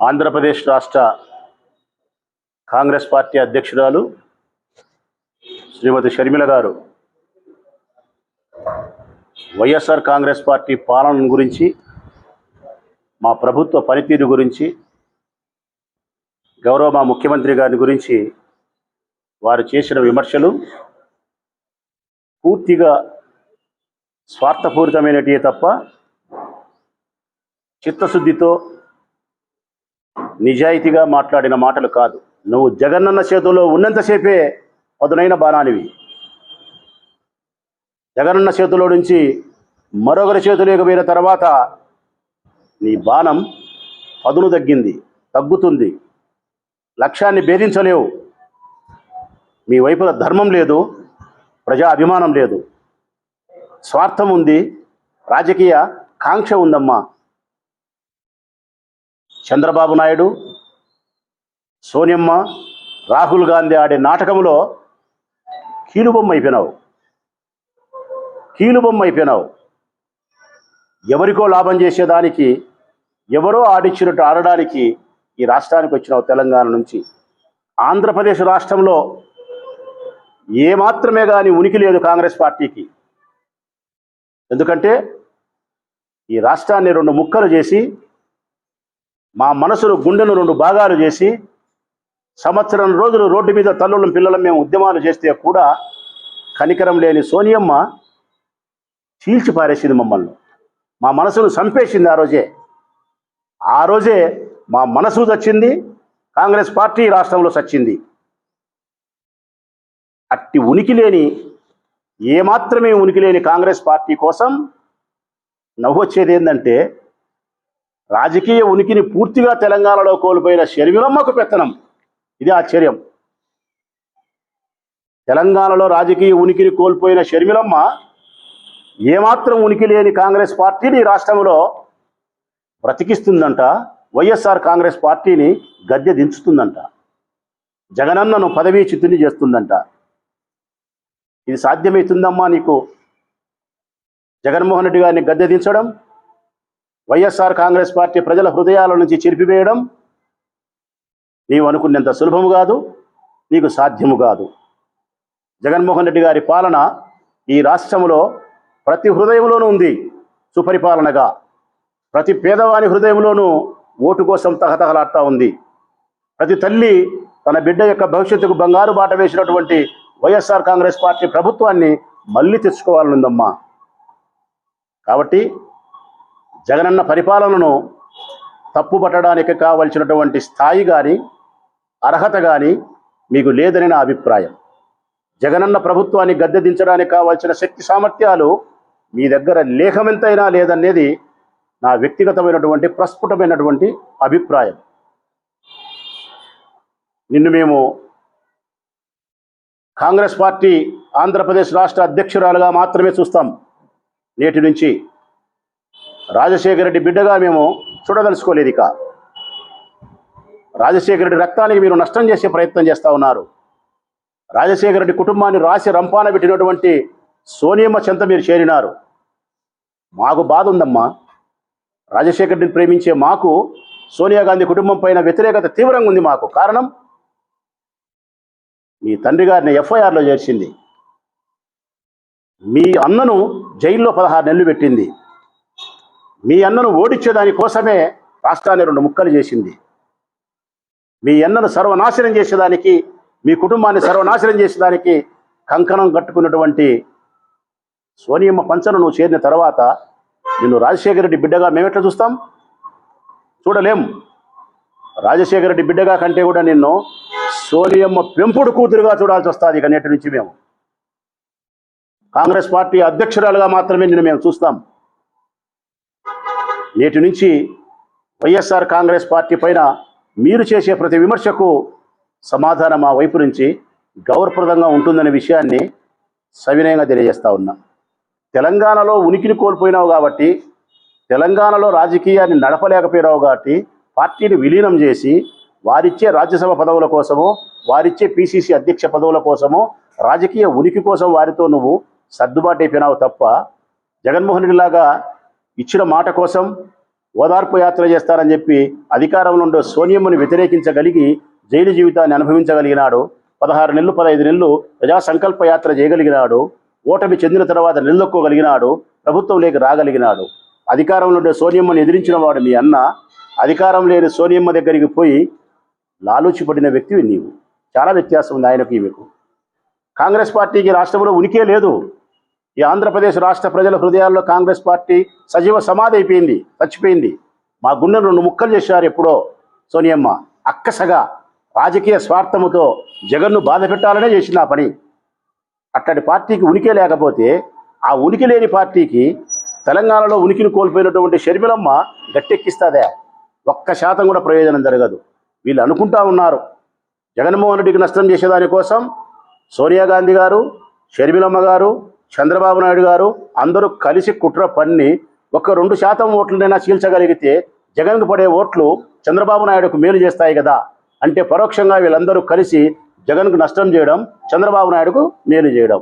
ఆంధ్రప్రదేశ్ రాష్ట్ర కాంగ్రెస్ పార్టీ అధ్యక్షురాలు శ్రీమతి షర్మిల గారు. వైఎస్ఆర్ కాంగ్రెస్ పార్టీ పాలన గురించి మా ప్రభుత్వ పనితీరు గురించి గౌరవ మా ముఖ్యమంత్రి గారి గురించి వారు చేసిన విమర్శలు పూర్తిగా స్వార్థపూరితమైనటివే తప్ప చిత్తశుద్ధితో నిజాయితీగా మాట్లాడిన మాటలు కాదు. నువ్వు జగనన్న చేతుల్లో ఉన్నంతసేపే పదునైన బాణానివి. జగనన్న చేతిలో నుంచి మరొకరి చేతిలోకి పోయిన తర్వాత నీ బాణం పదును తగ్గింది తగ్గుతుంది. లక్ష్యాన్ని భేదించలేవు. మీ వైపున ధర్మం లేదు ప్రజా అభిమానం లేదు. స్వార్థం ఉంది రాజకీయ కాంక్ష ఉందమ్మా. చంద్రబాబు నాయుడు సోనియమ్మ రాహుల్ గాంధీ ఆడే నాటకంలో కీలుబొమ్మ అయిపోయినావు. కీలుబొమ్మ అయిపోయినావు. ఎవరికో లాభం చేసేదానికి ఎవరో ఆడిచ్చినట్టు ఆడడానికి ఈ రాష్ట్రానికి వచ్చినావు తెలంగాణ నుంచి. ఆంధ్రప్రదేశ్ రాష్ట్రంలో ఏమాత్రమే కానీ ఉనికి లేదు కాంగ్రెస్ పార్టీకి. ఎందుకంటే ఈ రాష్ట్రాన్ని రెండు ముక్కలు చేసి మా మనసును గుండెను రెండు భాగాలు చేసి సంవత్సరం రోజులు రోడ్డు మీద తల్లుల పిల్లల మేము ఉద్యమాలు చేస్తే కూడా కనికరం లేని సోనియమ్మ చీల్చి పారేసింది మమ్మల్ని. మా మనసును చంపేసింది ఆ రోజే. ఆ రోజే మా మనసు చచ్చింది కాంగ్రెస్ పార్టీ రాష్ట్రంలో చచ్చింది. అట్టి ఉనికి లేని ఏమాత్రమే ఉనికి లేని కాంగ్రెస్ పార్టీ కోసం నవ్వొచ్చేది ఏంటంటే రాజకీయ ఉనికిని పూర్తిగా తెలంగాణలో కోల్పోయిన షర్మిలమ్మకు పెత్తనం. ఇది ఆశ్చర్యం. తెలంగాణలో రాజకీయ ఉనికిని కోల్పోయిన షర్మిలమ్మ ఏమాత్రం ఉనికి లేని కాంగ్రెస్ పార్టీని రాష్ట్రంలో బ్రతికిస్తుందంట వైఎస్ఆర్ కాంగ్రెస్ పార్టీని గద్దె దించుతుందంట జగనన్నను పదవీ చిత్తుని చేస్తుందంట. ఇది సాధ్యమవుతుందమ్మా నీకు? జగన్మోహన్ రెడ్డి గారిని గద్దె దించడం వైఎస్ఆర్ కాంగ్రెస్ పార్టీ ప్రజల హృదయాల నుంచి చెరిపివేయడం నీవు అనుకున్నంత సులభము కాదు నీకు సాధ్యము కాదు. జగన్మోహన్ రెడ్డి గారి పాలన ఈ రాష్ట్రంలో ప్రతి హృదయంలోనూ ఉంది సుపరిపాలనగా. ప్రతి పేదవాని హృదయంలోనూ ఓటు కోసం తహతహలాడుతూ ఉంది. ప్రతి తల్లి తన బిడ్డ యొక్క భవిష్యత్తుకు బంగారు బాట వేసినటువంటి వైఎస్ఆర్ కాంగ్రెస్ పార్టీ ప్రభుత్వాన్ని మళ్ళీ తెచ్చుకోవాలనుందమ్మా. కాబట్టి జగనన్న పరిపాలనను తప్పుపట్టడానికి కావలసినటువంటి స్థాయి కానీ అర్హత కానీ మీకు లేదని నా అభిప్రాయం. జగనన్న ప్రభుత్వాన్ని గద్దె దించడానికి కావాల్సిన శక్తి సామర్థ్యాలు మీ దగ్గర లేఖమెంతైనా లేదనేది నా వ్యక్తిగతమైనటువంటి ప్రస్ఫుటమైనటువంటి అభిప్రాయం. నిన్ను మేము కాంగ్రెస్ పార్టీ ఆంధ్రప్రదేశ్ రాష్ట్ర అధ్యక్షురాలుగా మాత్రమే చూస్తాం నేటి నుంచి. రాజశేఖర రెడ్డి బిడ్డగా మేము చూడదలుచుకోలేదు ఇక. రాజశేఖర రెడ్డి రక్తానికి మీరు నష్టం చేసే ప్రయత్నం చేస్తూ ఉన్నారు. రాజశేఖర రెడ్డి కుటుంబాన్ని రాసి రంపాన పెట్టినటువంటి సోనియమ్మ చెంత మీరు చేరినారు. మాకు బాధ ఉందమ్మా. రాజశేఖర రెడ్డిని ప్రేమించే మాకు సోనియా గాంధీ కుటుంబం పైన వ్యతిరేకత తీవ్రంగా ఉంది మాకు. కారణం? మీ తండ్రి గారిని ఎఫ్ఐఆర్లో చేర్చింది. మీ అన్నను జైల్లో పదహారు నెలలు పెట్టింది. మీ అన్నను ఓడించేదాని కోసమే రాష్ట్రాన్ని రెండు ముక్కలు చేసింది. మీ అన్నను సర్వనాశనం చేసేదానికి మీ కుటుంబాన్ని సర్వనాశనం చేసేదానికి కంకణం కట్టుకున్నటువంటి సోనియమ్మ పంచను నువ్వు చేరిన తర్వాత నిన్ను రాజశేఖర రెడ్డి బిడ్డగా మేమెట్లా చూస్తాం? చూడలేం. రాజశేఖర రెడ్డి బిడ్డగా కంటే కూడా నిన్ను సోనియమ్మ పెంపుడు కూతురుగా చూడాల్సి వస్తుంది ఇక నేటి నుంచి మేము. కాంగ్రెస్ పార్టీ అధ్యక్షురాలుగా మాత్రమే నిన్ను మేము చూస్తాం. నేటి నుంచి వైఎస్ఆర్ కాంగ్రెస్ పార్టీ పైన మీరు చేసే ప్రతి విమర్శకు సమాధానం మా వైపు నుంచి గౌరవప్రదంగా ఉంటుందనే విషయాన్ని సవినయంగా తెలియజేస్తా ఉన్నా. తెలంగాణలో ఉనికిని కోల్పోయినావు కాబట్టి తెలంగాణలో రాజకీయాన్ని నడపలేకపోయినావు కాబట్టి పార్టీని విలీనం చేసి వారిచ్చే రాజ్యసభ పదవుల కోసమో వారిచ్చే పిసిసి అధ్యక్ష పదవుల కోసమో రాజకీయ ఉనికి కోసం వారితో నువ్వు సర్దుబాటు అయిపోయినావు తప్ప జగన్మోహన్ రెడ్డి లాగా ఇచ్చిన మాట కోసం ఓదార్పు యాత్ర చేస్తారని చెప్పి అధికారంలో ఉండే సోనియమ్మని వ్యతిరేకించగలిగి జైలు జీవితాన్ని అనుభవించగలిగినాడు. పదహారు నెలలు పదహైదు నెలలు ప్రజా సంకల్ప యాత్ర చేయగలిగినాడు. ఓటమి చెందిన తర్వాత నిలదొక్కోగలిగినాడు. ప్రభుత్వంలోకి రాగలిగినాడు. అధికారంలో ఉండే సోనియమ్మని ఎదిరించిన వాడు మీ అన్న. అధికారం లేని సోనియమ్మ దగ్గరికి పోయి లాలూచిపడిన వ్యక్తివి నీవు. చాలా వ్యత్యాసం ఉంది ఆయనకు ఈమెకు. కాంగ్రెస్ పార్టీకి రాష్ట్రంలో ఉనికే లేదు. ఈ ఆంధ్రప్రదేశ్ రాష్ట్ర ప్రజల హృదయాల్లో కాంగ్రెస్ పార్టీ సజీవ సమాధి అయిపోయింది చచ్చిపోయింది. మా గుండెను రెండు ముక్కలు చేశారు ఎప్పుడో సోనియమ్మ. అక్కసగా రాజకీయ స్వార్థముతో జగన్ను బాధ పెట్టాలనే చేసింది ఆ పని. అట్టడి పార్టీకి ఉనికి లేకపోతే ఆ ఉనికి లేని పార్టీకి తెలంగాణలో ఉనికిని కోల్పోయినటువంటి షర్మిలమ్మ గట్టెక్కిస్తాదే. ఒక్క శాతం కూడా ప్రయోజనం జరగదు. వీళ్ళు అనుకుంటా ఉన్నారు. జగన్మోహన్ రెడ్డికి నష్టం చేసేదానికోసం సోనియా గాంధీ గారు షర్మిలమ్మ గారు చంద్రబాబు నాయుడు గారు అందరూ కలిసి కుట్ర పన్ని ఒక రెండు శాతం ఓట్లనైనా చీల్చగలిగితే జగన్కు పడే ఓట్లు చంద్రబాబు నాయుడుకు మేలు చేస్తాయి కదా. అంటే పరోక్షంగా వీళ్ళందరూ కలిసి జగన్కు నష్టం చేయడం చంద్రబాబు నాయుడుకు మేలు చేయడం.